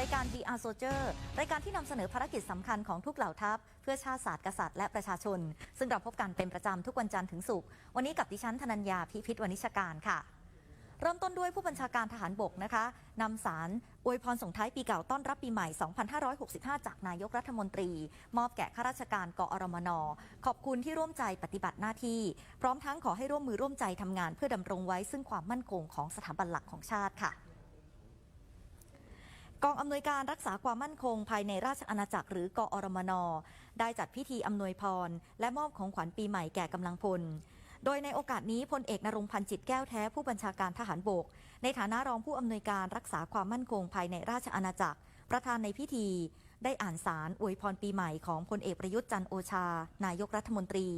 รายการ VR Soldier รายการที่นำเสนอภารกิจสำคัญของทุกเหล่าทัพ เพื่อชาติศาสตร์กษัตริย์และประชาชน ซึ่งเราพบกันเป็นประจำทุกวันจันทร์ถึงศุกร์วันนี้กับดิฉันธนัญญาพิพิธวณิชการค่ะ เริ่มต้นด้วยผู้บัญชาการทหารบกนะคะนำสารอวยพรส่งท้ายปีเก่าต้อนรับปีใหม่ 2565 จากนายกรัฐมนตรี มอบแก่ข้าราชการกอรมน ขอบคุณที่ร่วมใจปฏิบัติหน้าที่ พร้อมทั้งขอให้ร่วมมือร่วมใจทำงาน เพื่อดำรงไว้ซึ่งความมั่นคงของสถาบันหลักของชาติค่ะ กองอำนวยการรักษาความมั่นคงภายในราชอาณาจักรหรือกอรมน ได้จัดพิธีอำนวยพร และมอบของขวัญปีใหม่แก่กำลังพล โดยในโอกาสนี้พลเอกนรงพันธ์จิตแก้วแท้ผู้บัญชาการทหารบก ในฐานะรองผู้อำนวยการรักษาความมั่นคงภายในราชอาณาจักร ประธานในพิธี ได้อ่านสารอวยพรปีใหม่ของพลเอกประยุทธ์จันโอชา นายกรัฐมนตรี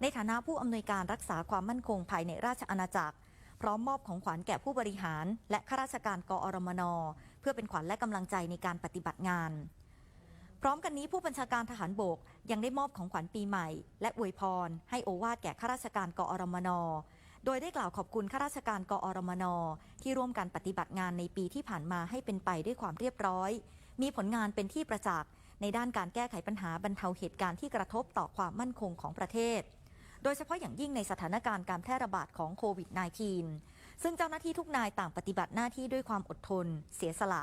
ในฐานะผู้อำนวยการรักษาความมั่นคงภายในราชอาณาจักร พร้อมมอบของขวัญแก่ผู้บริหาร และข้าราชการกอรมน พื่อเป็นขวัญและกำลังใจในการปฏิบัติงาน พร้อมกันนี้ผู้บัญชาการทหารบกยังได้มอบของขวัญปีใหม่ และอวยพร ให้โอวาทแก่ข้าราชการกอรมนโดยได้กล่าวขอบคุณข้าราชการกอรมนที่ร่วมกันปฏิบัติงานในปีที่ผ่านมาให้เป็นไปด้วยความเรียบร้อย มีผลงานเป็นที่ประจักษ์ในด้านการแก้ไขปัญหาบรรเทาเหตุการณ์ที่กระทบต่อความมั่นคงของประเทศ โดยเฉพาะอย่างยิ่งในสถานการณ์การแพร่ระบาดของโควิด -19 ซึ่งเจ้าหน้าที่ทุกนายต่างปฏิบัติหน้าที่ด้วยความอดทน เสียสละ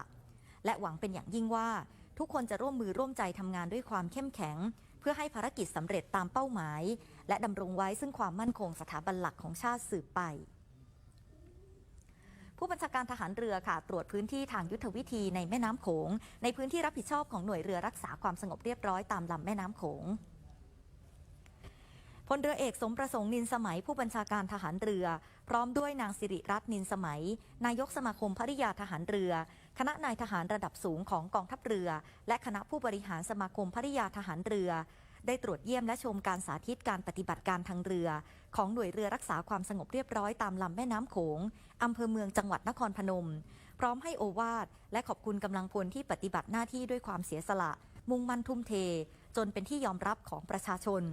และหวังเป็นอย่างยิ่งว่า ทุกคนจะร่วมมือร่วมใจทำงานด้วยความเข้มแข็ง เพื่อให้ภารกิจสำเร็จตามเป้าหมาย และดำรงไว้ซึ่งความมั่นคงสถาบันหลักของชาติสืบไป ผู้บัญชาการทหารเรือค่ะ ตรวจพื้นที่ทางยุทธวิธีในแม่น้ำโขง ในพื้นที่รับผิดชอบของหน่วยเรือรักษาความสงบเรียบร้อยตามลำแม่น้ำโขง พลเรือเอกสมประสงค์นินสมัยผู้บัญชาการทหารเรือ พร้อมด้วยนางสิริรัตน์นินสมัย นายกสมาคมภริยาทหารเรือ คณะนายทหารระดับสูงของกองทัพเรือ และคณะผู้บริหารสมาคมภริยาทหารเรือ ได้ตรวจเยี่ยมและชมการสาธิตการปฏิบัติการทางเรือ ของหน่วยเรือรักษาความสงบเรียบร้อยตามลำแม่น้ำโขงอำเภอเมืองจังหวัดนครพนม พร้อมให้โอวาทและขอบคุณกำลังพลที่ปฏิบัติหน้าที่ด้วยความเสียสละ มุ่งมั่นทุ่มเท จนเป็นที่ยอมรับของประชาชน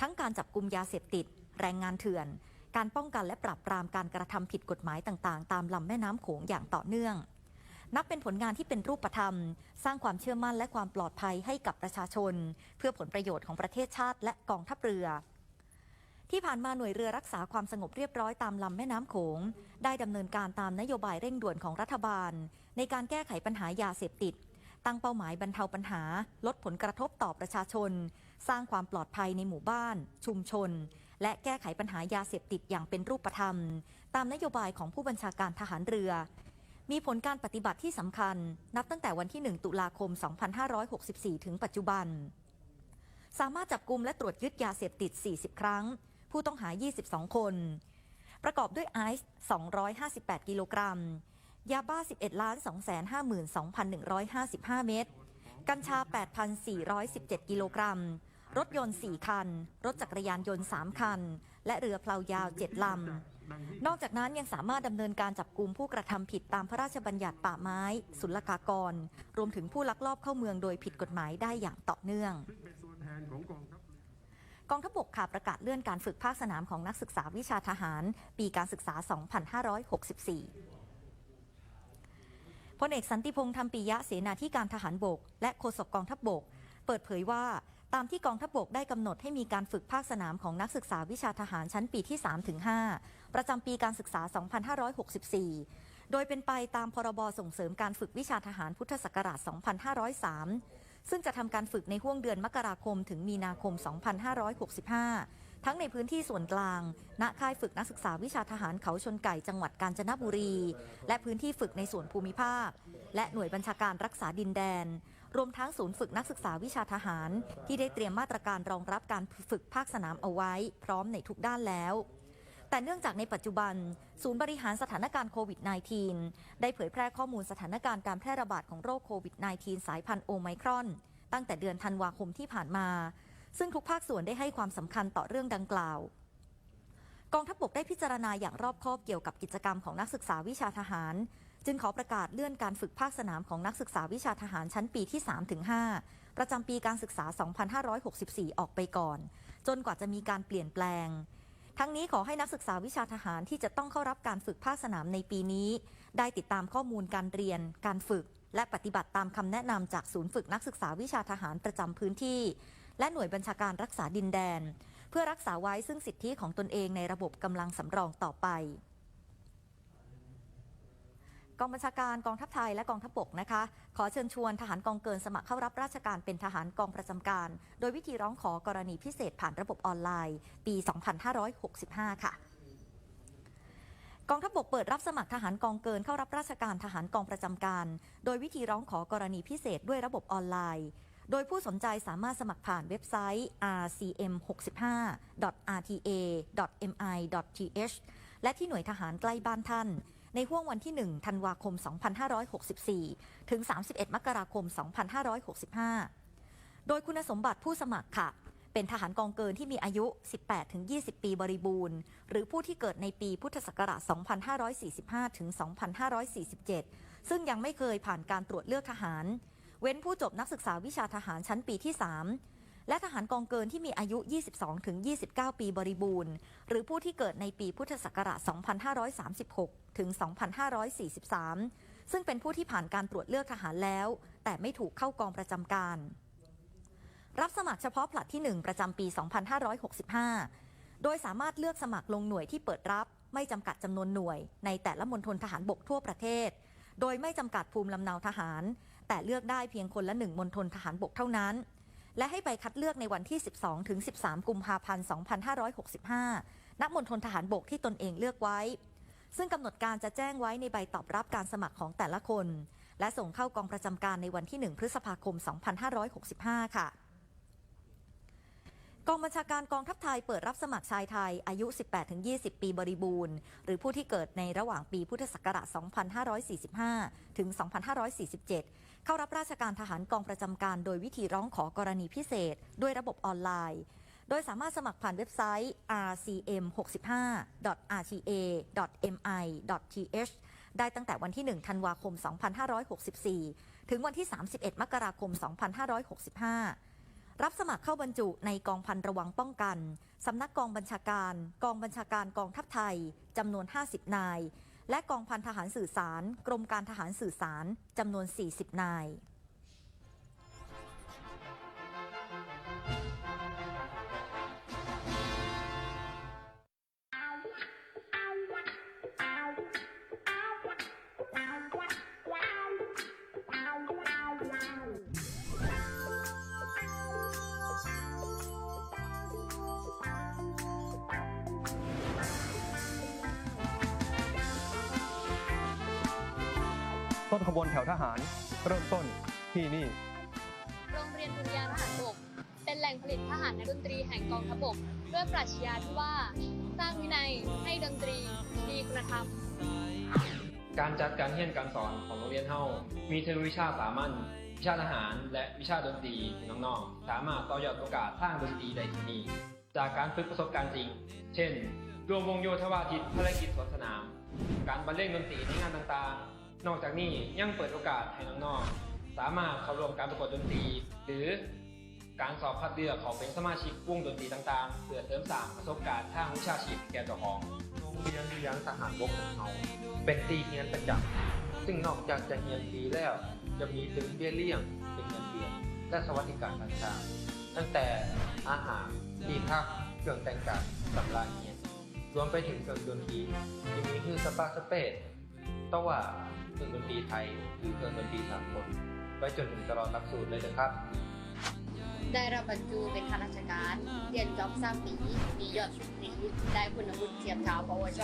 ทั้งการจับกลุ่มยาเสพติด แรงงานเถื่อน การป้องกันและปราบปรามการกระทำผิดกฎหมายต่างๆ ตามลำแม่น้ำโขงอย่างต่อเนื่อง นับเป็นผลงานที่เป็นรูปธรรม สร้างความเชื่อมั่นและความปลอดภัยให้กับประชาชน เพื่อผลประโยชน์ของประเทศชาติและกองทัพเรือที่ผ่านมาหน่วยเรือรักษาความสงบเรียบร้อยตามลำแม่น้ำโขง ได้ดำเนินการตามนโยบายเร่งด่วนของรัฐบาล ในการแก้ไขปัญหายาเสพติด ตั้งเป้าหมายบรรเทาปัญหา ลดผลกระทบต่อประชาชน สร้างความปลอดภัยในหมู่บ้าน ชุมชน และแก้ไขปัญหายาเสพติดอย่างเป็นรูปธรรม ตามนโยบายของผู้บัญชาการทหารเรือ มีผลการปฏิบัติที่สำคัญ นับตั้งแต่วันที่ 1 ตุลาคม 2564 ถึงปัจจุบัน สามารถจับกลุ่มและตรวจยึดยาเสพติด 40 ครั้ง ผู้ต้องหา 22 คน ประกอบด้วยไอซ์ 258 กิโลกรัมยาบ้า 11ล้าน252,155 เม็ด กัญชา 8,417 กิโลกรัม รถยนต์ 4 คัน รถจักรยานยนต์ 3 คัน และเรือเพลายาว 7 ลำ นอกจากนั้นยังสามารถดำเนินการจับกลุ่มผู้กระทำผิดตามพระราชบัญญัติป่าไม้ ศุลกากร รวมถึงผู้ลักลอบเข้าเมืองโดยผิดกฎหมายได้อย่างต่อเนื่องกองทัพเรือกองทัพบกค่ะประกาศเลื่อนการฝึกภาคสนามของนักศึกษาวิชาทหาร ปีการศึกษา 2564พลเอกสันติพงษ์ธรรมปิยะเสนาธิการทหารบก และโฆษกกองทัพบกเปิดเผยว่า ตามที่กองทัพบกได้กำหนดให้มีการฝึกภาคสนามของนักศึกษาวิชาทหารชั้นปีที่ 3-5 ประจำปีการศึกษา 2564 โดยเป็นไปตามพรบส่งเสริมการฝึกวิชาทหารพุทธศักราช 2503 ซึ่งจะทำการฝึกในห่วงเดือนมกราคมถึงมีนาคม 2565 ทั้งในพื้นที่ส่วนกลาง ณ ค่ายฝึกนักศึกษาวิชาทหารเขาชนไก่จังหวัดกาญจนบุรี และพื้นที่ฝึกในส่วนภูมิภาค และหน่วยบัญชาการรักษาดินแดน รวมทั้งศูนย์ฝึกนักศึกษาวิชาทหาร ที่ได้เตรียมมาตรการรองรับการฝึกภาคสนามเอาไว้ พร้อมในทุกด้านแล้วแต่เนื่องจากในปัจจุบัน ศูนย์บริหารสถานการณ์โควิด -19 ได้เผยแพร่ข้อมูลสถานการณ์การแพร่ระบาดของโรคโควิด -19 สายพันธุ์โอไมครอน ตั้งแต่เดือนธันวาคมที่ผ่านมา ซึ่งทุกภาคส่วนได้ให้ความสำคัญต่อเรื่องดังกล่าว กองทัพบกได้พิจารณาอย่างรอบคอบเกี่ยวกับกิจกรรมของนักศึกษาวิชาทหาร จึงขอประกาศเลื่อนการฝึกภาคสนามของนักศึกษาวิชาทหารชั้นปีที่ 3-5 ประจำปีการศึกษา 2564 ออกไปก่อน จนกว่าจะมีการเปลี่ยนแปลง ทั้งนี้ขอให้นักศึกษาวิชาทหารที่จะต้องเข้ารับการฝึกภาคสนามในปีนี้ ได้ติดตามข้อมูลการเรียน การฝึก และปฏิบัติตามคำแนะนำจากศูนย์ฝึกนักศึกษาวิชาทหารประจำพื้นที่ และหน่วยบัญชาการรักษาดินแดน เพื่อรักษาไว้ซึ่งสิทธิของตนเองในระบบกำลังสำรองต่อไป กองบัญชาการกองทัพไทยและกองทัพบกนะคะ ขอเชิญชวนทหารกองเกินสมัครเข้ารับราชการเป็นทหารกองประจำการ โดยวิธีร้องขอกรณีพิเศษผ่านระบบออนไลน์ ปี 2565 ค่ะกองทัพบกเปิดรับสมัครทหารกองเกินเข้ารับราชการทหารกองประจำการ โดยวิธีร้องขอกรณีพิเศษด้วยระบบออนไลน์ โดยผู้สนใจสามารถสมัครผ่านเว็บไซต์ rcm65.rta.mi.th และที่หน่วยทหารใกล้บ้านท่าน ในห่วงวันที่ 1 ธันวาคม 2564 ถึง 31 มกราคม 2565 โดยคุณสมบัติผู้สมัครค่ะ เป็นทหารกองเกินที่มีอายุ 18-20 ปีบริบูรณ์ หรือผู้ที่เกิดในปีพุทธศักราช 2545 ถึง 2547 ซึ่งยังไม่เคยผ่านการตรวจเลือกทหาร เว้นผู้จบนักศึกษาวิชาทหารชั้นปีที่ 3 และทหารกองเกินที่มีอายุ 22-29 ปีบริบูรณ์ หรือผู้ที่เกิดในปีพุทธศักราช 2536 ถึง 2543 ซึ่งเป็นผู้ที่ผ่านการตรวจเลือกทหารแล้ว แต่ไม่ถูกเข้ากองประจำการ รับสมัครเฉพาะผลัดที่ 1 ประจำปี 2565 โดยสามารถเลือกสมัครลงหน่วยที่เปิดรับไม่จำกัดจำนวนหน่วย ในแต่ละมณฑลทหารบกทั่วประเทศ โดยไม่จำกัดภูมิลำเนาทหาร แต่เลือกได้เพียงคนละหนึ่งมณฑลทหารบกเท่านั้น และให้ไปคัดเลือกในวันที่ 12 ถึง 13 กุมภาพันธ์ 2565 ณ มณฑลทหารบกที่ตนเองเลือกไว้ ซึ่งกำหนดการจะแจ้งไว้ในใบตอบรับการสมัครของแต่ละคน และส่งเข้ากองประจำการในวันที่ 1 พฤษภาคม 2565 ค่ะ กองบัญชาการกองทัพไทยเปิดรับสมัครชายไทยอายุ 18-20 ปีบริบูรณ์ หรือผู้ที่เกิดในระหว่างปีพุทธศักราช 2545 ถึง 2547 เข้ารับราชการทหารกองประจำการ โดยวิธีร้องขอกรณีพิเศษ ด้วยระบบออนไลน์ โดยสามารถสมัครผ่านเว็บไซต์ rcm65.rta.mi.th ได้ตั้งแต่วันที่ 1 ธันวาคม 2564 ถึงวันที่ 31 มกราคม 2565 รับสมัครเข้าบรรจุในกองพันระวังป้องกัน สำนักกองบัญชาการ กองบัญชาการกองทัพไทย จำนวน 50 นาย และกองพันทหารสื่อสาร กรมการทหารสื่อสารจำนวน 40 นาย ต้นขบวนแถวทหาร เริ่มต้นที่นี่ โรงเรียนดุริยางค์ทหารบก เป็นแหล่งผลิตทหารนักดนตรีแห่งกองทัพบก ด้วยปรัชญาที่ว่า สร้างวินัยให้ดนตรี มีคุณธรรม การจัดการเรียนการสอนของโรงเรียนเฮามีทั้งวิชาสามัญวิชาทหารและวิชาดนตรีน้องๆ สามารถต่อยอดโอกาสทางดนตรีได้ที่นี่ จากการฝึกประสบการณ์จริง เช่น รวมวงโยธวาทิตภารกิจสวนสนาม การบรรเลงดนตรีในงานต่างๆ นอกจากนี้ยังเปิดโอกาสให้น้องๆ สามารถเข้าร่วมการประกวดดนตรี หรือการสอบคัดเลือกของเป็นสมาชิกวงดนตรีต่างๆ เพื่อเสริมสร้างประสบการณ์ทางวิชาชีพแก่เจ้าของโรงเรียนดุริยางทหารบกของเราเป็นตีเรียนประจำซึ่งนอกจากจะเรียนฟรีแล้ว จะมีถึงเบี้ยเลี้ยงเป็นเงินเดือนและสวัสดิการต่างๆตั้งแต่อาหารที่พักเครื่องแต่งกายสำราญเรียนรวมไปถึงเครื่องดนตรีที่มีคือสปาสเปซต้องว่า เครื่องดนตรีไทย หรือเครื่องดนตรีสากลไว้จนถึงตลอดหลักสูตรเลยนะครับ ได้รับบรรจุเป็นข้าราชการ เรียนจบสามปี มียอดสุทธิได้คุณวุฒิเทียบเท่าปวช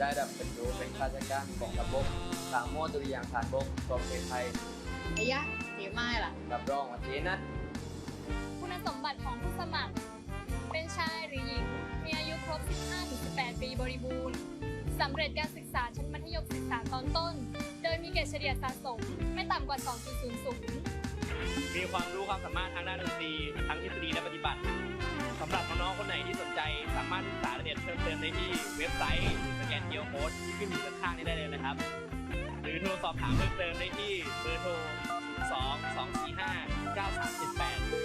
ได้รับบรรจุเป็นข้าราชการกองทัพบกสามโมดุริยางค์ทหารบกกองเรือไทยระยะเสียไม้ล่ะ รับรองวันนี้นัดคุณสมบัติของผู้สมัคร เป็นชายหรือหญิง มีอายุครบ 15-18 ปีบริบูรณ์ สำเร็จการศึกษาชั้นมัธยมศึกษาตอนต้น โดยมีเกรดเฉลี่ยสะสมไม่ต่ำกว่า 2.00 มีความรู้ความสามารถทางด้านดนตรีทั้งทฤษฎีและปฏิบัติสำหรับน้องๆคนไหนที่สนใจสามารถศึกษารายละเอียดเพิ่มเติมได้ที่เว็บไซต์สแกนเคียร์โค้ดที่ขึ้นอยู่ด้านข้างนี้ได้เลยนะครับ หรือโทรสอบถามเพิ่มเติมได้ที่เบอร์โทร 2 2 4 5 9 3 7 8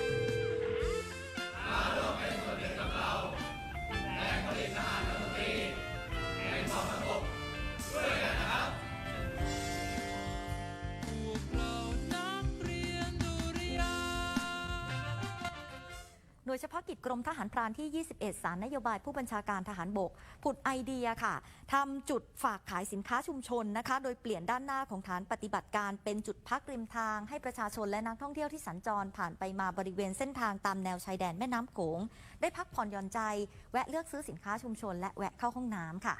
กรมทหารพรานที่ 21 สารนโยบายผู้บัญชาการทหารบก ผุดไอเดียค่ะทำจุดฝากขายสินค้าชุมชนนะคะ โดยเปลี่ยนด้านหน้าของฐานปฏิบัติการเป็นจุดพักริมทาง ให้ประชาชนและนักท่องเที่ยวที่สัญจรผ่านไปมาบริเวณเส้นทางตามแนวชายแดนแม่น้ำโขง ได้พักผ่อนหย่อนใจ แวะเลือกซื้อสินค้าชุมชน และแวะเข้าห้องน้ำค่ะ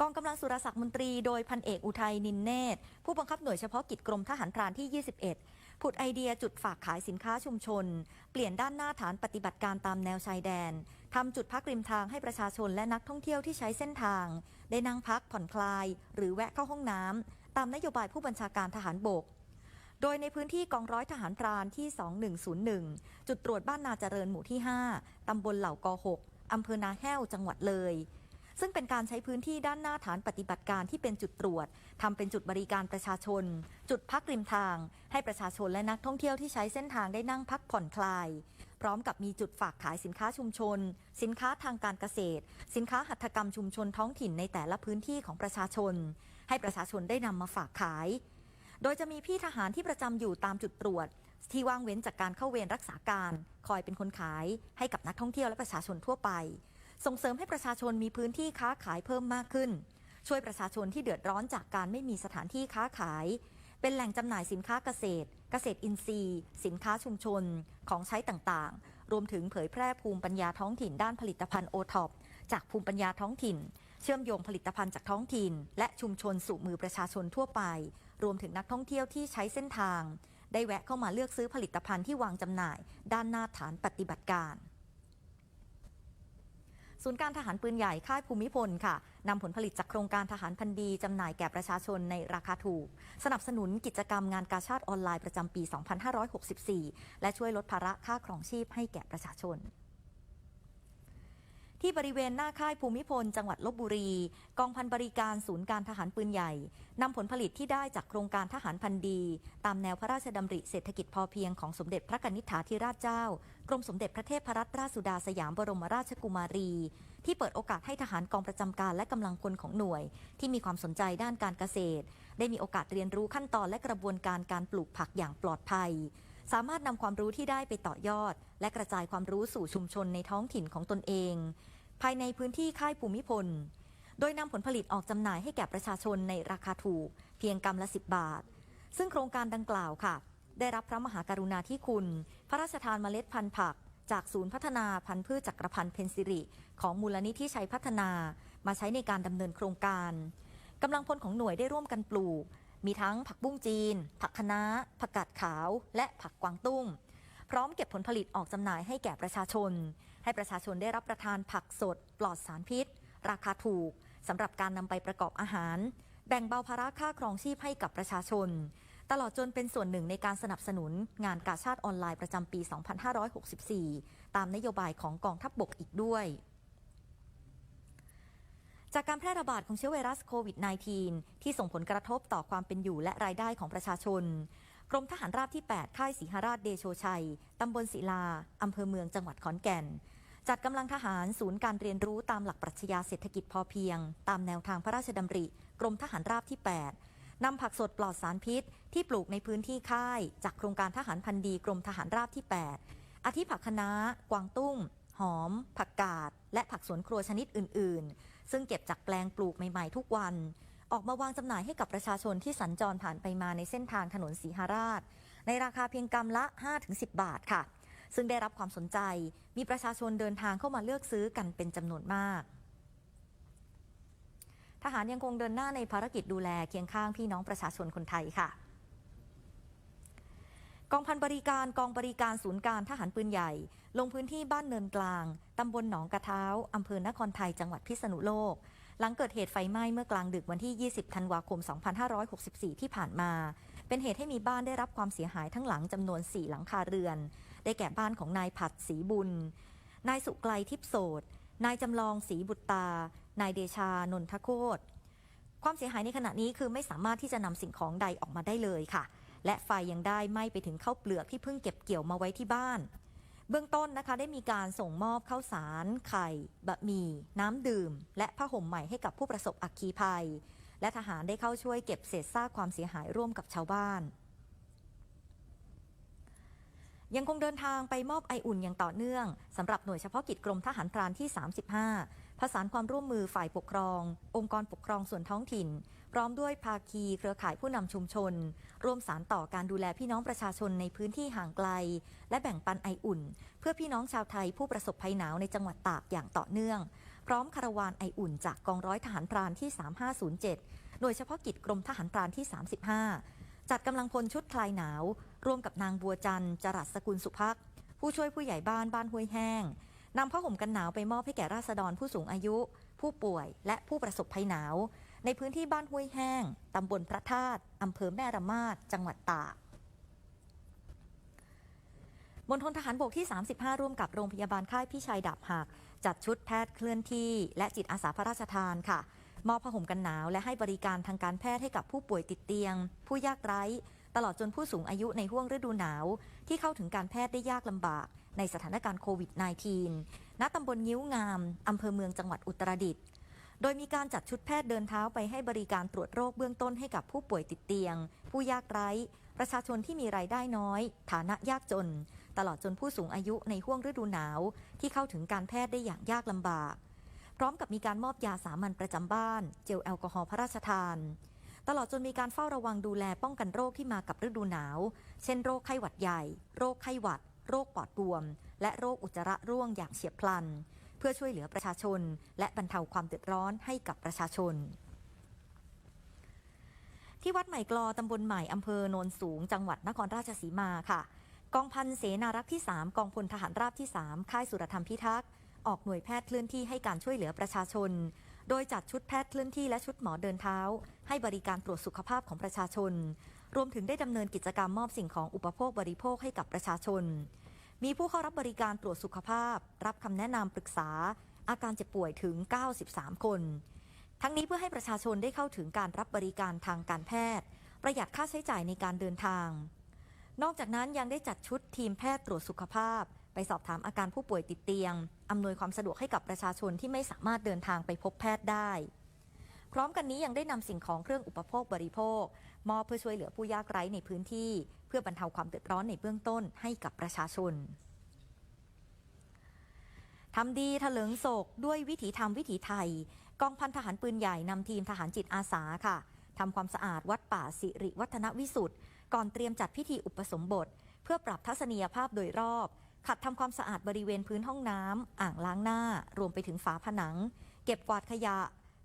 กองกำลังสุรศักดิ์มนตรี โดยพันเอกอุทัยนินเนตรผู้บังคับหน่วยเฉพาะกิจกรมทหารพรานที่ 21 ผุดไอเดียจุดฝากขายสินค้าชุมชน เปลี่ยนด้านหน้าฐานปฏิบัติการตามแนวชายแดนทำจุดพักริมทางให้ประชาชนและนักท่องเที่ยวที่ใช้เส้นทาง ได้นั่งพักผ่อนคลาย หรือแวะเข้าห้องน้ำตามนโยบายผู้บัญชาการทหารบก โดยในพื้นที่กองร้อยทหารพรานที่ 2101 จุดตรวจบ้านนาเจริญหมู่ที่ 5 ตำบลเหล่ากอ6อำเภอนาแห้วจังหวัดเลย ซึ่งเป็นการใช้พื้นที่ด้านหน้าฐานปฏิบัติการที่เป็นจุดตรวจทำเป็นจุดบริการประชาชน จุดพักริมทาง ให้ประชาชนและนักท่องเที่ยวที่ใช้เส้นทางได้นั่งพักผ่อนคลาย พร้อมกับมีจุดฝากขายสินค้าชุมชน สินค้าทางการเกษตร สินค้าหัตถกรรมชุมชนท้องถิ่นในแต่ละพื้นที่ของประชาชน ให้ประชาชนได้นำมาฝากขาย โดยจะมีพี่ทหารที่ประจำอยู่ตามจุดตรวจที่ว่างเว้นจากการเข้าเวรรักษาการ คอยเป็นคนขายให้กับนักท่องเที่ยวและประชาชนทั่วไป ส่งเสริมให้ประชาชนมีพื้นที่ค้าขายเพิ่มมากขึ้น ช่วยประชาชนที่เดือดร้อนจากการไม่มีสถานที่ค้าขาย เป็นแหล่งจำหน่ายสินค้าเกษตร เกษตรอินทรีย์ สินค้าชุมชน ของใช้ต่างๆ รวมถึงเผยแพร่ภูมิปัญญาท้องถิ่นด้านผลิตภัณฑ์โอท็อปจากภูมิปัญญาท้องถิ่น เชื่อมโยงผลิตภัณฑ์จากท้องถิ่น และชุมชนสู่มือประชาชนทั่วไป รวมถึงนักท่องเที่ยวที่ใช้เส้นทาง ได้แวะเข้ามาเลือกซื้อผลิตภัณฑ์ที่วางจำหน่าย ด้านหน้าฐานปฏิบัติการ ศูนย์การทหารปืนใหญ่ค่ายภูมิพลค่ะนำผลผลิตจากโครงการทหารพันดีจำหน่ายแก่ประชาชนในราคาถูก สนับสนุนกิจกรรมงานกาชาติออนไลน์ประจำปี 2564 และช่วยลดภาระค่าครองชีพให้แก่ประชาชนที่บริเวณหน้าค่ายภูมิพล จังหวัดลบบุรี กองพันบริการศูนย์การทหารปืนใหญ่นำผลผลิตที่ได้จากโครงการทหารพันดี ตามแนวพระราชดำริเศรษฐกิจพอเพียงของสมเด็จพระกนิษฐาธิราชเจ้า กรมสมเด็จพระเทพรัตนราชสุดาสยามบรมราชกุมารี ที่เปิดโอกาสให้ทหารกองประจำการและกำลังพลของหน่วย ที่มีความสนใจด้านการเกษตร ได้มีโอกาสเรียนรู้ขั้นตอนและกระบวนการการปลูกผักอย่างปลอดภัย สามารถนำความรู้ที่ได้ไปต่อยอด และกระจายความรู้สู่ชุมชนในท้องถิ่นของตนเอง ภายในพื้นที่ค่ายภูมิพล โดยนำผลผลิตออกจำหน่ายให้แก่ประชาชนในราคาถูก เพียงกำละ 10 บาท ซึ่งโครงการดังกล่าวค่ะ ได้รับพระมหากรุณาธิคุณ พระราชทานเมล็ดพันธุ์ผัก จากศูนย์พัฒนาพันธุ์พืชจักรพันธ์เพนซิริ ของมูลนิธิชัยพัฒนา มาใช้ในการดำเนินโครงการกำลังพลของหน่วยได้ร่วมกันปลูก มีทั้งผักบุ้งจีน ผักคะน้า ผักกาดขาว และผักกวางตุ้ง พร้อมเก็บผลผลิตออกจำหน่ายให้แก่ประชาชน ให้ประชาชนได้รับประทานผักสด ปลอดสารพิษ ราคาถูกสำหรับการนำไปประกอบอาหาร แบ่งเบาภาระค่าครองชีพให้กับประชาชน ตลอดจนเป็นส่วนหนึ่งในการสนับสนุนงานกาชาติออนไลน์ประจำปี 2564 ตามนโยบายของกองทัพบบกอีกด้วยจากการแพร่ระบาดของเชื้อไวรัสโควิด -19 ที่ส่งผลกระทบต่อความเป็นอยู่และรายได้ของประชาชน กรมทหารราบที่ 8 ค่ายศรีหราชเดโชชัย ตำบลศิลา อำเภอเมืองจังหวัดขอนแก่น จัดกำลังทหารศูนย์การเรียนรู้ตามหลักปรัชญาเศรษฐกิจพอเพียง ตามแนวทางพระราชดำริ กรมทหารราบที่ 8 นำผักสดปลอดสารพิษ ที่ปลูกในพื้นที่ค่าย จากโครงการทหารพันดีกรมทหารราบที่ 8 อาทิผักคะน้ากวางตุ้ง หอม ผักกาด และผักสวนครัวชนิดอื่น ๆ ซึ่งเก็บจากแปลงปลูกใหม่ ๆ ทุกวัน ออกมาวางจำหน่ายให้กับประชาชนที่สัญจรผ่านไปมาในเส้นทางถนนสีหราช ในราคาเพียงกำละ 5-10 บาทค่ะ ซึ่งได้รับความสนใจ มีประชาชนเดินทางเข้ามาเลือกซื้อกันเป็นจำนวนมาก ทหารยังคงเดินหน้าในภารกิจดูแลเคียงข้างพี่น้องประชาชนคนไทยค่ะ กองพันบริการกองบริการศูนย์การทหารปืนใหญ่ ลงพื้นที่บ้านเนินกลาง ตำบลหนองกระเท้าอำเภอนครไทยจังหวัดพิษณุโลก หลังเกิดเหตุไฟไหม้เมื่อกลางดึกวันที่ 20 ธันวาคม 2564 ที่ผ่านมา เป็นเหตุให้มีบ้านได้รับความเสียหายทั้งหลังจำนวน 4 หลังคาเรือน ได้แก่บ้านของนายผัดศรีบุญ นายสุไกลทิพโสดนายจำลองศรีบุตตา นายเดชานนทโคตความเสียหายในขณะนี้คือไม่สามารถที่จะนำสิ่งของใดออกมาได้เลยค่ะ และไฟยังได้ไหม้ไปถึงข้าวเปลือกที่เพิ่งเก็บเกี่ยวมาไว้ที่บ้าน เบื้องต้นนะคะได้มีการส่งมอบข้าวสาร ไข่ บะหมี่ น้ำดื่ม และผ้าห่มใหม่ให้กับผู้ประสบอัคคีภัย และทหารได้เข้าช่วยเก็บเศษซากความเสียหายร่วมกับชาวบ้านยังคงเดินทางไปมอบไออุ่นอย่างต่อเนื่องสำหรับหน่วยเฉพาะกิจกรมทหารพรานที่ 35 ผสานความร่วมมือฝ่ายปกครอง องค์กรปกครองส่วนท้องถิ่น พร้อมด้วยภาคีเครือข่ายผู้นำชุมชน ร่วมสารต่อการดูแลพี่น้องประชาชนในพื้นที่ห่างไกล และแบ่งปันไออุ่น เพื่อพี่น้องชาวไทยผู้ประสบภัยหนาวในจังหวัดตากอย่างต่อเนื่อง พร้อมคารวานไออุ่นจากกองร้อยทหารพรานที่ 3507 หน่วยเฉพาะกิจกรมทหารพรานที่ 35 จัดกำลังพลชุดคลายหนาว ร่วมกับนางบัวจันจรัสสกุลสุภักผู้ช่วยผู้ใหญ่บ้านบ้านห้วยแห้ง นำผ้าห่มกันหนาวไปมอบให้แก่ราษฎรผู้สูงอายุ ผู้ป่วยและผู้ประสบภัยหนาว ในพื้นที่บ้านห้วยแห้งตำบลพระธาตุอำเภอแม่ระมาดจังหวัดตากมณฑลทหารบกที่ 35 ร่วมกับโรงพยาบาลค่ายพี่ชัยดาบหัก จัดชุดแพทย์เคลื่อนที่ และจิตอาสาพระราชทานค่ะ มอบผ้าห่มกันหนาว และให้บริการทางการแพทย์ให้กับผู้ป่วยติดเตียง ผู้ยากไร้ ตลอดจนผู้สูงอายุในห่วงฤดูหนาว ที่เข้าถึงการแพทย์ได้ยากลำบาก ในสถานการณ์โควิด -19 ณตำบลงิ้วงามอำเภอเมืองจังหวัดอุตรดิตถ์โดยมีการจัดชุดแพทย์เดินเท้าไปให้บริการตรวจโรคเบื้องต้นให้กับผู้ป่วยติดเตียง ผู้ยากไร้ ประชาชนที่มีรายได้น้อย ฐานะยากจน ตลอดจนผู้สูงอายุในห่วงฤดูหนาว ที่เข้าถึงการแพทย์ได้อย่างยากลำบาก พร้อมกับมีการมอบยาสามัญประจำบ้าน เจลแอลกอฮอล์พระราชทาน ตลอดจนมีการเฝ้าระวังดูแลป้องกันโรคที่มากับฤดูหนาว เช่นโรคไข้หวัดใหญ่ โรคไข้หวัด โรคปอดบวม และโรคอุจจาระร่วงอย่างเฉียบพลัน เพื่อช่วยเหลือประชาชน และบรรเทาความเดือดร้อนให้กับประชาชน ที่วัดใหม่กลอตำบลใหม่อำเภอโนนสูง จังหวัดนครราชสีมาค่ะ กองพันเสนารักษ์ที่ 3 กองพลทหารราบที่ 3 ค่ายสุรธรรมพิทักษ์ออกหน่วยแพทย์เคลื่อนที่ให้การช่วยเหลือประชาชน โดยจัดชุดแพทย์เคลื่อนที่และชุดหมอเดินเท้า ให้บริการตรวจสุขภาพของประชาชน รวมถึงได้ดำเนินกิจกรรมมอบสิ่งของอุปโภคบริโภคให้กับประชาชน มีผู้เข้ารับบริการตรวจสุขภาพ รับคำแนะนำปรึกษา อาการเจ็บป่วยถึง 93 คน ทั้งนี้เพื่อให้ประชาชนได้เข้าถึงการรับบริการทางการแพทย์ ประหยัดค่าใช้จ่ายในการเดินทาง นอกจากนั้นยังได้จัดชุดทีมแพทย์ตรวจสุขภาพ ไปสอบถามอาการผู้ป่วยติดเตียงอำนวยความสะดวกให้กับประชาชนที่ไม่สามารถเดินทางไปพบแพทย์ได้พร้อมกันนี้ยังได้นำสิ่งของเครื่องอุปโภคบริโภค มอบเพื่อช่วยเหลือผู้ยากไร้ในพื้นที่ เพื่อบรรเทาความเดือดร้อนในเบื้องต้นให้กับประชาชนทำดีถลิงโศกด้วยวิถีธรรมวิถีไทย กองพันทหารปืนใหญ่นำทีมทหารจิตอาสาค่ะทำความสะอาดวัดป่าสิริวัฒนวิสุทธ์ก่อนเตรียมจัดพิธีอุปสมบท เพื่อปรับทัศนียภาพโดยรอบ ขัดทำความสะอาดบริเวณพื้นห้องน้ำอ่างล้างหน้า รวมไปถึงฝาผนัง เก็บกวาดขยะ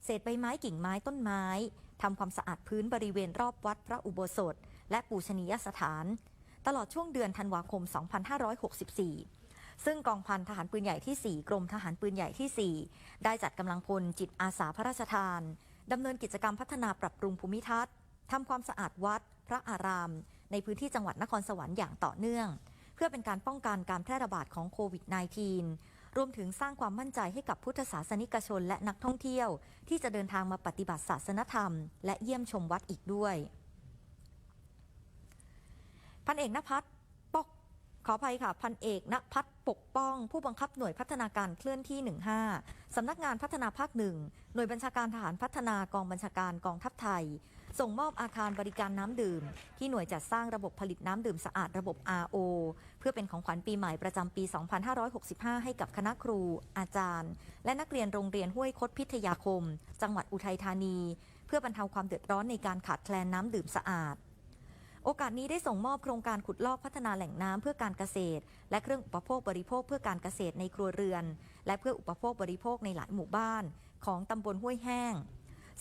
เศษใบไม้กิ่งไม้ต้นไม้ ทำความสะอาดพื้นบริเวณรอบวัดพระอุโบสถ และปูชนียสถาน ตลอดช่วงเดือนธันวาคม 2564 ซึ่งกองพันทหารปืนใหญ่ที่ 4 กรมทหารปืนใหญ่ที่ 4 ได้จัดกำลังพลจิตอาสาพระราชทานดำเนินกิจกรรมพัฒนาปรับปรุงภูมิทัศน์ทำความสะอาดวัด พระอาราม ในพื้นที่จังหวัดนครสวรรค์อย่างต่อเนื่อง เพื่อเป็นการป้องกันการแพร่ระบาดของโควิด -19 รวมถึงสร้างความมั่นใจให้กับพุทธศาสนิกชนและนักท่องเที่ยว ที่จะเดินทางมาปฏิบัติศาสนธรรม และเยี่ยมชมวัดอีกด้วย พันเอกนภัสปกขออภัยค่ะ พันเอกณพัฒน์ปกป้อง ผู้บังคับหน่วยพัฒนาการเคลื่อนที่ 15 สำนักงานพัฒนาภาคหนึ่งหน่วยบัญชาการทหารพัฒนากองบัญชาการกองทัพไทย ส่งมอบอาคารบริการน้ำดื่ม ที่หน่วยจัดสร้างระบบผลิตน้ำดื่มสะอาดระบบ RO พื่อเป็นของขวัญปีใหม่ประจำปี 2565 ให้กับคณะครู อาจารย์ และนักเรียนโรงเรียนห้วยคดพิทยาคม จังหวัดอุทัยธานี เพื่อบรรเทาความเดือดร้อนในการขาดแคลนน้ำดื่มสะอาด โอกาสนี้ได้ส่งมอบโครงการขุดลอกพัฒนาแหล่งน้ำเพื่อการเกษตร และเครื่องอุปโภคบริโภคเพื่อการเกษตรในครัวเรือน และเพื่ออุปโภคบริโภคในหลายหมู่บ้าน ของตำบลห้วยแห้ง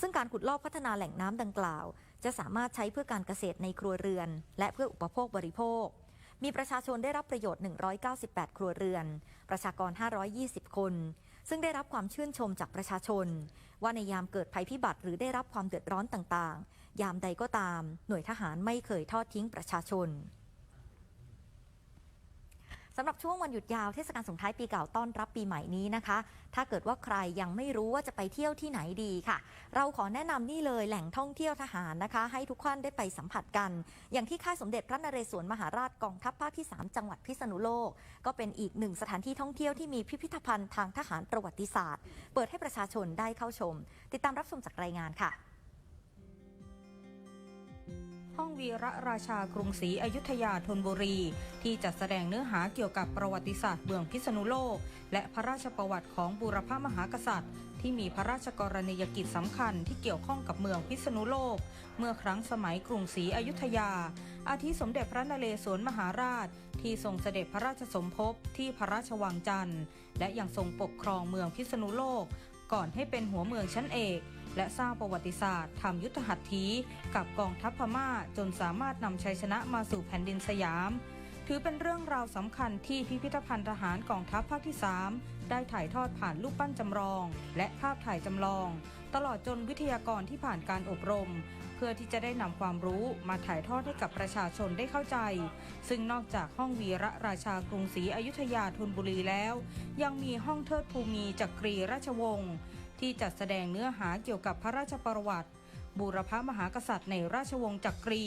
ซึ่งการขุดลอกพัฒนาแหล่งน้ำดังกล่าว จะสามารถใช้เพื่อการเกษตรในครัวเรือน และเพื่ออุปโภคบริโภค มีประชาชนได้รับประโยชน์ 198 ครัวเรือน ประชากร 520 คน ซึ่งได้รับความชื่นชมจากประชาชน ว่าในยามเกิดภัยพิบัติหรือได้รับความเดือดร้อนต่างๆ ยามใดก็ตาม หน่วยทหารไม่เคยทอดทิ้งประชาชน สำหรับช่วงวันหยุดยาวเทศกาลส่งท้ายปีเก่าต้อนรับปีใหม่นี้นะคะ ถ้าเกิดว่าใครยังไม่รู้ว่าจะไปเที่ยวที่ไหนดีค่ะ เราขอแนะนำนี่เลยแหล่งท่องเที่ยวทหารนะคะ ให้ทุกท่านได้ไปสัมผัสกัน อย่างที่ค่ายสมเด็จพระนเรศวรมหาราชกองทัพภาคที่ 3 จังหวัดพิษณุโลก ก็เป็นอีกหนึ่งสถานที่ท่องเที่ยวที่มีพิพิธภัณฑ์ทางทหารประวัติศาสตร์ เปิดให้ประชาชนได้เข้าชม ติดตามรับชมจากรายงานค่ะ ห้องวีระราชากรุงศรีอยุธยาธนบุรี ที่จัดแสดงเนื้อหาเกี่ยวกับประวัติศาสตร์เมืองพิษณุโลก และพระราชประวัติของบูรพมหากษัตริย์ ที่มีพระราชกรณียกิจสำคัญที่เกี่ยวข้องกับเมืองพิษณุโลก เมื่อครั้งสมัยกรุงศรีอยุธยา อาทิสมเด็จพระนเรศวรมหาราช ที่ทรงเสด็จพระราชสมภพที่พระราชวังจันทร์ และยังทรงปกครองเมืองพิษณุโลก ก่อนให้เป็นหัวเมืองชั้นเอก และสร้างประวัติศาสตร์ทำยุทธหัตถีกับกองทัพพม่าจนสามารถนำชัยชนะมาสู่แผ่นดินสยาม ถือเป็นเรื่องราวสำคัญที่พิพิธภัณฑ์ทหารกองทัพภาคที่ 3 ได้ถ่ายทอดผ่านรูปปั้นจำลอง และภาพถ่ายจำลอง ตลอดจนวิทยากรที่ผ่านการอบรมเพื่อที่จะได้นำความรู้มาถ่ายทอดให้กับประชาชนได้เข้าใจ ซึ่งนอกจากห้องวีระราชากรุงศรีอยุธยาธนบุรีแล้ว ยังมีห้องเทิดภูมิจักรีราชวงศ์ ที่จัดแสดงเนื้อหาเกี่ยวกับพระราชประวัติ บูรพมหากษัตริย์ในราชวงศ์จักรี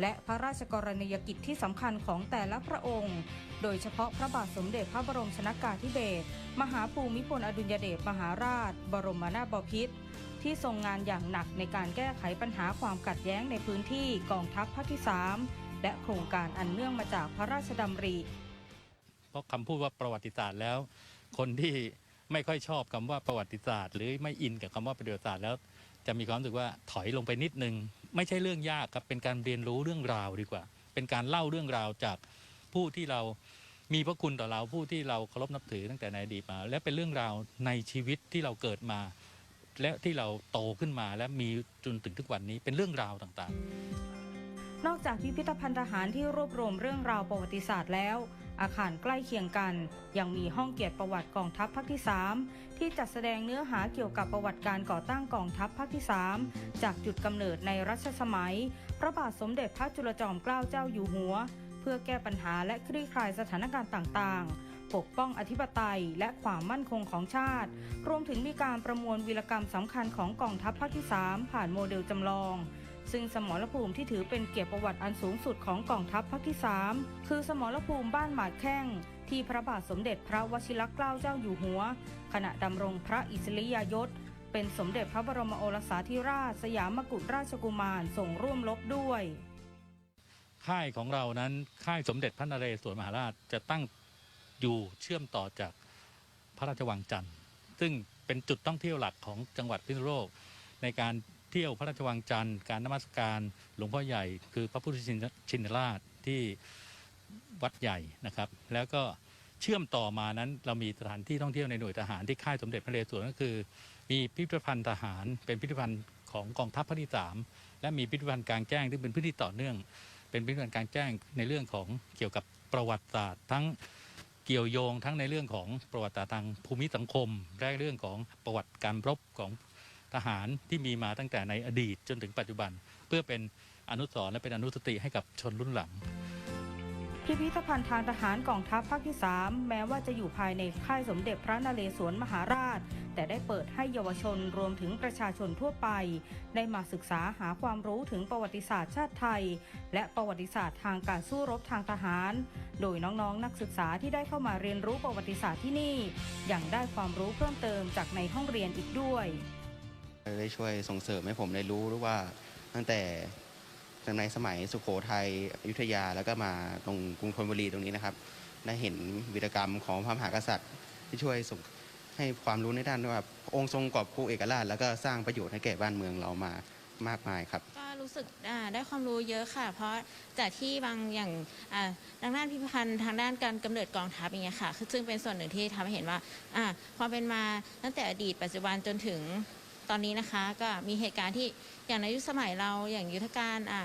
และพระราชกรณียกิจที่สำคัญของแต่ละพระองค์ โดยเฉพาะพระบาทสมเด็จพระบรมชนากาธิเบศรมหาภูมิพลอดุลยเดชมหาราช บรมนาถบพิตรที่ทรงงานอย่างหนักในการแก้ไขปัญหาความขัดแย้งในพื้นที่กองทัพภาคที่ 3 และโครงการอันเนื่องมาจากพระราชดำริ เพราะคำพูดว่าประวัติศาสตร์แล้ว คนที่ ไม่ค่อยชอบคำว่าประวัติศาสตร์ หรือไม่อินกับคำว่าประวัติศาสตร์แล้ว จะมีความรู้สึกว่าถอยลงไปนิดนึง ไม่ใช่เรื่องยากครับเป็นการเรียนรู้เรื่องราวดีกว่า เป็นการเล่าเรื่องราวจากผู้ที่เรามีพระคุณต่อเราผู้ที่เราเคารพนับถือตั้งแต่ในอดีตมา และเป็นเรื่องราวในชีวิตที่เราเกิดมา และที่เราโตขึ้นมาและมีจนถึงทุกวันนี้เป็นเรื่องราวต่างๆ นอกจากพิพิธภัณฑ์ทหารที่รวบรวมเรื่องราวประวัติศาสตร์แล้ว อาคารใกล้เคียงกัน ยังมีห้องเกียรติประวัติกองทัพภาคที่ 3 ที่จัดแสดงเนื้อหาเกี่ยวกับประวัติการก่อตั้งกองทัพภาคที่ 3 จากจุดกำเนิดในรัชสมัย พระบาทสมเด็จพระจุลจอมเกล้าเจ้าอยู่หัว เพื่อแก้ปัญหาและคลี่คลายสถานการณ์ต่างๆปกป้องอธิปไตยและความมั่นคงของชาติ รวมถึงมีการประมวลวีรกรรมสำคัญของกองทัพภาคที่ 3 ผ่านโมเดลจำลอง ซึ่งสมรภูมิที่ถือเป็นเกียรติประวัติอันสูงสุดของกองทัพภาคที่ 3 คือสมรภูมิบ้านหมาดแข้ง ที่พระบาทสมเด็จพระวชิรเกล้าเจ้าอยู่หัว ขณะดำรงพระอิสริยยศ เป็นสมเด็จพระบรมโอรสาธิราช สยามกุฎราชกุมารทรงร่วมรบด้วย ค่ายของเรานั้นค่ายสมเด็จพระนเรศวรมหาราชจะตั้งอยู่เชื่อมต่อจากพระราชวังจันทร์ ซึ่งเป็นจุดท่องเที่ยวหลักของจังหวัดพิษณุโลกในการ เที่ยวพระราชวังจันทร์การนมัสการหลวงพ่อใหญ่ คือพระพุทธชินราชที่วัดใหญ่นะครับ แล้วก็เชื่อมต่อมานั้นเรามีสถานที่ท่องเที่ยวในหน่วยทหารที่ค่ายสมเด็จพระนเรศวรก็คือ มีพิพิธภัณฑ์ทหาร เป็นพิพิธภัณฑ์ของกองทัพภาคที่สามและมีพิพิธภัณฑ์กลางแจ้งที่เป็นพื้นที่ต่อเนื่อง เป็นพิพิธภัณฑ์กลางแจ้งในเรื่องของเกี่ยวกับประวัติศาสตร์ ทั้งเกี่ยวโยงทั้งในเรื่องของประวัติศาสตร์ทางภูมิสังคมและเรื่องของประวัติการรบของ ทหารที่มีมาตั้งแต่ในอดีตจนถึงปัจจุบัน เพื่อเป็นอนุสรณ์และเป็นอนุสติให้กับชนรุ่นหลัง พิพิธภัณฑ์ทางทหารกองทัพภาคที่ 3 แม้ว่าจะอยู่ภายในค่ายสมเด็จพระนเรศวรมหาราช แต่ได้เปิดให้เยาวชนรวมถึงประชาชนทั่วไป ได้มาศึกษาหาความรู้ถึงประวัติศาสตร์ชาติไทย และประวัติศาสตร์ทางการสู้รบทางทหาร โดยน้องๆ นักศึกษาที่ได้เข้ามาเรียนรู้ประวัติศาสตร์ที่นี่ยังได้ความรู้เพิ่มเติมจากในห้องเรียนอีกด้วย ได้ช่วยส่งเสริมให้ผมได้รู้รู้ว่าตั้งแต่ในสมัยสุขโขทัยอยุธยาแล้วก็มาตรงกรุงธนบุรีตรงนี้นะครับ ได้เห็นวีรกรรมของพระมหากษัตริย์ ที่ช่วยส่งให้ความรู้ในด้านว่าองค์ทรงกอบกู้เอกราช แล้วก็สร้างประโยชน์ให้แก่บ้านเมืองเรามามากมายครับ ก็รู้สึกได้ความรู้เยอะค่ะ เพราะจากที่บางอย่างทางด้านพิพิธภัณฑ์ทางด้านการกำเนิดกองทัพอย่างเงี้ยค่ะคือซึ่งเป็นส่วนหนึ่งที่ทำให้เห็นว่าความเป็นมาตั้งแต่อดีตปัจจุบันจนถึง ตอนนี้นะคะก็มีเหตุการณ์ที่อย่างในยุคสมัยเราอย่างยุทธการอ่า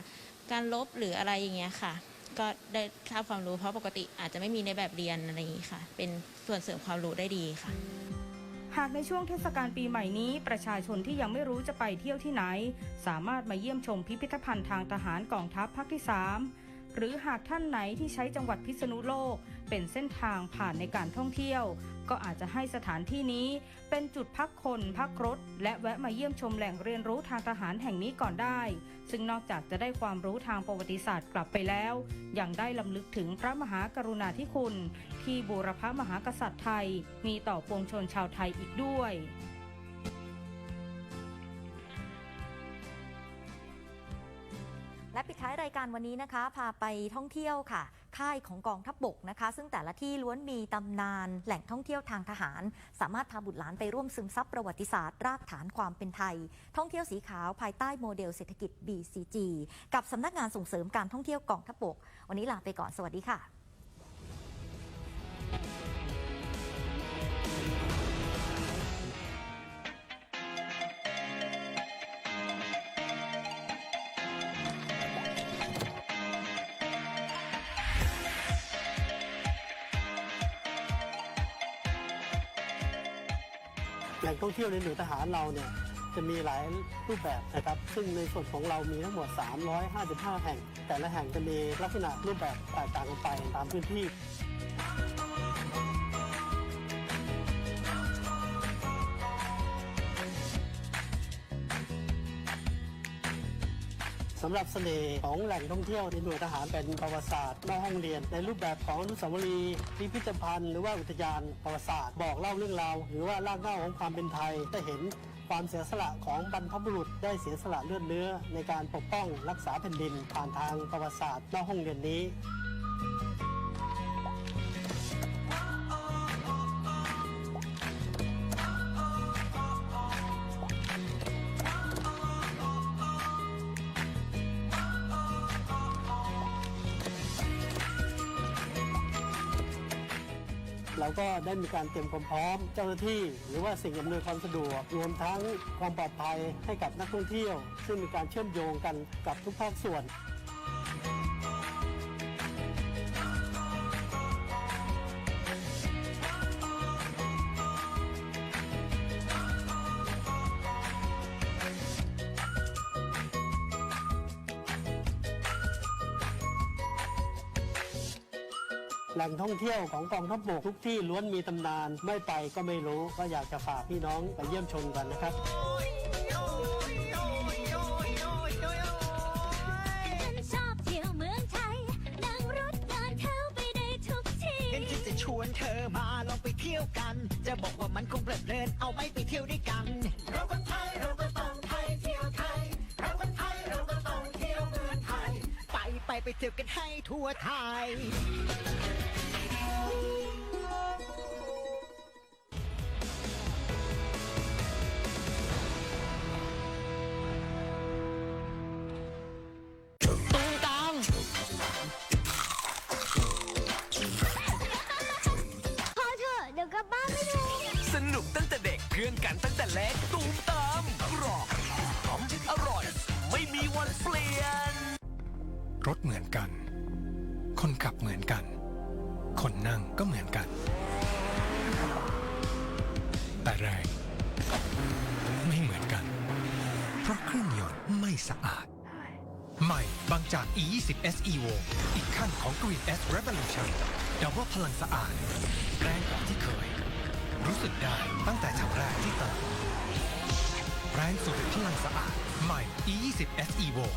การลบหรืออะไรอย่างเงี้ยค่ะ ก็ได้ทราบความรู้เพราะปกติอาจจะไม่มีในแบบเรียนอะไรอย่างงี้ค่ะ เป็นส่วนเสริมความรู้ได้ดีค่ะ หากในช่วงเทศกาลปีใหม่นี้ ประชาชนที่ยังไม่รู้จะไปเที่ยวที่ไหน สามารถมาเยี่ยมชมพิพิธภัณฑ์ทางทหารกองทัพภาคที่ 3 หรือหากท่านไหนที่ใช้จังหวัดพิษณุโลก เป็นเส้นทางผ่านในการท่องเที่ยว ก็อาจจะให้สถานที่นี้เป็นจุดพักคนพักรถ และแวะมาเยี่ยมชมแหล่งเรียนรู้ทางทหารแห่งนี้ก่อนได้ ซึ่งนอกจากจะได้ความรู้ทางประวัติศาสตร์กลับไปแล้วยังได้ลำลึกถึงพระมหากรุณาธิคุณ ที่บูรพมหากษัตริย์ไทย มีต่อปวงชนชาวไทยอีกด้วยและปิดท้ายรายการวันนี้นะคะ พาไปท่องเที่ยวค่ะ ค่ายของกองทัพบบกนะคะ ซึ่งแต่ละที่ล้วนมีตำนานแหล่งท่องเที่ยวทางทหาร สามารถพาบุตรหลานไปร่วมซึมซับประวัติศาสตร์ รากฐานความเป็นไทย ท่องเที่ยวสีขาวภายใต้โมเดลเศรษฐกิจ BCG กับสำนักงานส่งเสริมการท่องเที่ยวกองทัพบบก วันนี้ลาไปก่อนสวัสดีค่ะ ล่งท่องเที่ยวในหน่วยทหารเราเนี่ยจะมีหลายรูปแบบนะครับ ซึ่งในส่วนของเรามีทั้งหมด 355 แห่ง แต่ละแห่งจะมีลักษณะรูปแบบแตกต่างกันไปตามพื้นที่ สำหรับเสน่ห์ของแหล่งท่องเที่ยวในหน่วยทหารเป็นประวัติศาสตร์นอกห้องเรียน ในรูปแบบของอนุสาวรีย์พิพิธภัณฑ์หรือว่าอุทยานประวัติศาสตร์บอกเล่าเรื่องราวหรือว่ารากเหง้าของความเป็นไทยได้เห็นความเสียสละของบรรพบุรุษได้เสียสละเลือดเนื้อ ในการปกป้องรักษาแผ่นดินผ่านทางประวัติศาสตร์นอกห้องเรียนนี้ ได้มีการเตรียมความพร้อม เจ้าหน้าที่ หรือว่าสิ่งอำนวยความสะดวก รวมทั้งความปลอดภัยให้กับนักท่องเที่ยว ซึ่งมีการเชื่อมโยงกันกับทุกภาคส่วน เที่ยวของกองทัพบกทุกที่ล้วนมีตำนาน ไม่ไปก็ไม่รู้ก็อยากจะฝากพี่น้องไปเยี่ยมชมกันนะครับชอบเที่ยวเมืองไทยนั่งรถเดินเท้าไปได้ทุกที่งั้นฉันจะชวนเธอมาลองไปเที่ยวกัน จะบอกว่ามันคงเพลิดเพลินเอาไหม่ไปเที่ยวด้วยกัน เราคนไทยเราก็ต้องไทยเที่ยวไทย เราคนไทยเราก็ต้องเที่ยวเมืองไทย ไปไปไปเที่ยวกันให้ทั่วไทย นุกตั้งแต่เด็กเพื่อนกันตั้งแต่เล็กตูมตามกรอบหอมอร่อย ไม่มีวันเปลี่ยน รถเหมือนกัน คนขับเหมือนกัน คนนั่งก็เหมือนกัน แต่แรงไม่เหมือนกัน เพราะเครื่องยนต์ไม่สะอาด ใหม่บางจาก E20 S Evo อีกขั้นของ Green S Revolution ดับว่าพลังสะอาด แรงกว่าที่เคย รู้สึกได้ตั้งแต่ชำแรกที่เติมแรงสุดพลังสะอาดใหม่ E20 S Evo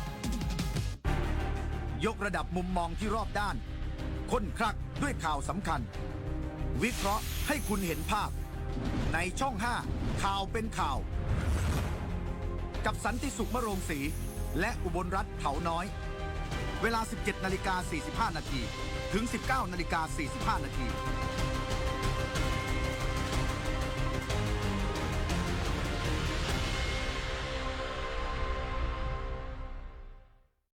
ยกระดับมุมมองที่รอบด้านค้นคลักด้วยข่าวสำคัญ วิเคราะห์ให้คุณเห็นภาพ ในช่อง 5 ข่าวเป็นข่าว กับสันติสุขมะโรงศรีและอุบลรัฐเถาน้อย เวลา 17นาฬิกา45 นาทีถึง 19นาฬิกา45 นาที